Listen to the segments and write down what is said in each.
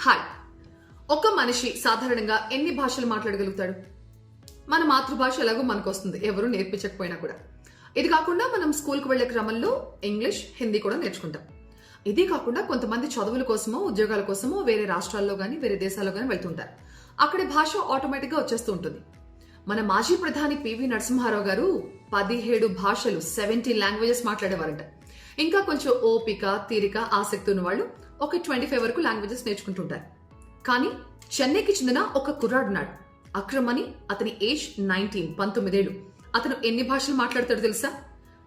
Hi. ఒక మనిషి సాధారణంగా ఎన్ని భాషలు మాట్లాడగలుగుతాడు? మన మాతృభాష ఎలాగో మనకు వస్తుంది ఎవరు నేర్పించకపోయినా కూడా. ఇది కాకుండా మనం స్కూల్కి వెళ్ళే క్రమంలో ఇంగ్లీష్ హిందీ కూడా నేర్చుకుంటాం. ఇది కాకుండా కొంతమంది చదువుల కోసమో ఉద్యోగాల కోసమో వేరే రాష్ట్రాల్లో కానీ వేరే దేశాల్లో కానీ వెళ్తుంటారు. అక్కడి భాష ఆటోమేటిక్గా వచ్చేస్తూ ఉంటుంది. మన మాజీ ప్రధాని పివి నరసింహారావు గారు పదిహేడు భాషలు సెవెంటీన్ లాంగ్వేజెస్ మాట్లాడేవారంట. ఇంకా కొంచెం ఓపిక తీరిక ఆసక్తి ఉన్న వాళ్ళు ఒక ట్వంటీ ఫైవ్ వరకు లాంగ్వేజెస్ నేర్చుకుంటుంటారు. కానీ చెన్నైకి చెందిన ఒక కుర్రాడున్నాడు అక్రమ్ అని అతని ఏజ్ నైన్టీన్ పంతొమ్మిదేళ్ళు. అతను ఎన్ని భాషలు మాట్లాడతాడు తెలుసా?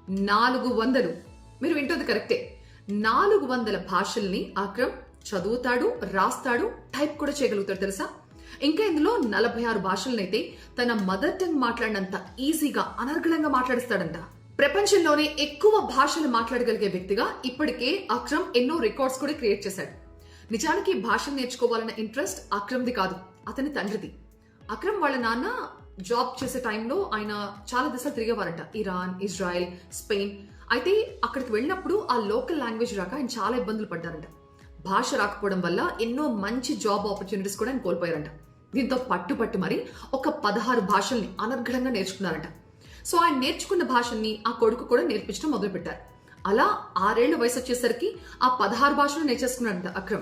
నాలుగు వందలు. మీరు వింటుంది కరెక్టే. నాలుగు వందల భాషల్ని అక్రమ్ చదువుతాడు రాస్తాడు టైప్ కూడా చేయగలుగుతాడు తెలుసా? ఇంకా ఇందులో నలభై ఆరు భాషలనైతే తన మదర్ టంగ్ మాట్లాడినంత ఈజీగా అనర్గళంగా మాట్లాడిస్తాడంట. ప్రపంచంలోనే ఎక్కువ భాషలు మాట్లాడగలిగే వ్యక్తిగా ఇప్పటికే అక్రమ్ ఎన్నో రికార్డ్స్ కూడా క్రియేట్ చేశాడు. నిజానికి భాషను నేర్చుకోవాలన్న ఇంట్రెస్ట్ అక్రమ్ది కాదు అతని తండ్రిది. అక్రమ్ వాళ్ళ నాన్న జాబ్ చేసే టైంలో ఆయన చాలా దిశలు తిరిగేవారంట. Iran Israel Spain. అయితే అక్కడికి వెళ్ళినప్పుడు ఆ లోకల్ లాంగ్వేజ్ రాక ఆయన చాలా ఇబ్బందులు పడ్డారంట. భాష రాకపోవడం వల్ల ఎన్నో మంచి జాబ్ ఆపర్చునిటీస్ కూడా ఆయన కోల్పోయారంట. దీంతో పట్టు పట్టు మరి ఒక పదహారు భాషల్ని అనర్ఘడంగా నేర్చుకున్నారంట. సో ఆయన నేర్చుకున్న భాషల్ని ఆ కొడుకు కూడా నేర్పించడం మొదలుపెట్టారు. అలా ఆరేళ్ళ వయసు వచ్చేసరికి ఆ పదహారు భాషలు నేర్చేసుకున్నాడంట అక్రమ్.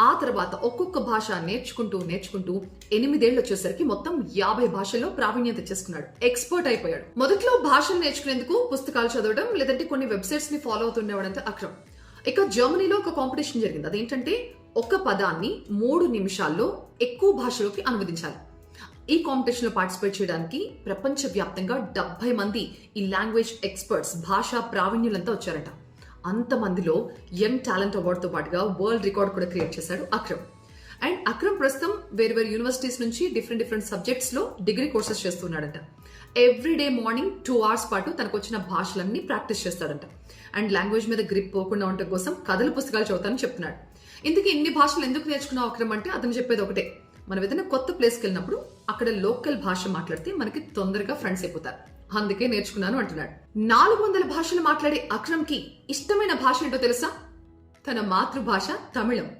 ఆ తర్వాత ఒక్కొక్క భాష నేర్చుకుంటూ నేర్చుకుంటూ ఎనిమిదేళ్ళు వచ్చేసరికి మొత్తం యాభై భాషల్లో ప్రావీణ్యం తెచ్చేసుకున్నాడు. ఎక్స్పర్ట్ అయిపోయాడు. మొదట్లో భాషలు నేర్చుకునేందుకు పుస్తకాలు చదవడం లేదంటే కొన్ని వెబ్సైట్స్ని ఫాలో అవుతుండేవాడంటే అక్రమ్. ఇక జర్మనీలో ఒక కాంపిటీషన్ జరిగింది. అదేంటంటే ఒక పదాన్ని మూడు నిమిషాల్లో ఎక్కువ భాషలోకి అనువదించాలి. ఈ కాంపిటీషన్లో పార్టిసిపేట్ చేయడానికి ప్రపంచ వ్యాప్తంగా డెబ్బై మంది ఈ లాంగ్వేజ్ ఎక్స్పర్ట్స్ భాషా ప్రావీణ్యులంతా వచ్చారట. అంతమందిలో యంగ్ టాలెంట్ అవార్డుతో పాటుగా వరల్డ్ రికార్డ్ కూడా క్రియేట్ చేశాడు అక్రమ్. అండ్ అక్రమ్ ప్రస్తుతం వేరు వేరు యూనివర్సిటీస్ నుంచి డిఫరెంట్ డిఫరెంట్ సబ్జెక్ట్స్లో degree courses చేస్తున్నాడంట. Every day morning two hours పాటు తనకు వచ్చిన భాషలన్నీ ప్రాక్టీస్ చేస్తాడంట. అండ్ లాంగ్వేజ్ మీద గ్రిప్ పోకుండా ఉండటం కోసం కథల పుస్తకాలు చదువుతానని చెప్తున్నాడు. ఇందుకు ఇన్ని భాషలు ఎందుకు నేర్చుకున్నావు అక్రమ్ అంటే అతను చెప్పేది ఒకటే. మనం ఏదైనా కొత్త ప్లేస్కి వెళ్ళినప్పుడు అక్కడ లోకల్ భాష మాట్లాడితే మనకి తొందరగా ఫ్రెండ్స్ అయిపోతారు. అందుకే నేర్చుకున్నాను అంటున్నాడు. నాలుగు వందల భాషలు మాట్లాడే అక్రమ్కి ఇష్టమైన భాష ఏంటో తెలుసా? తన మాతృభాష తమిళం.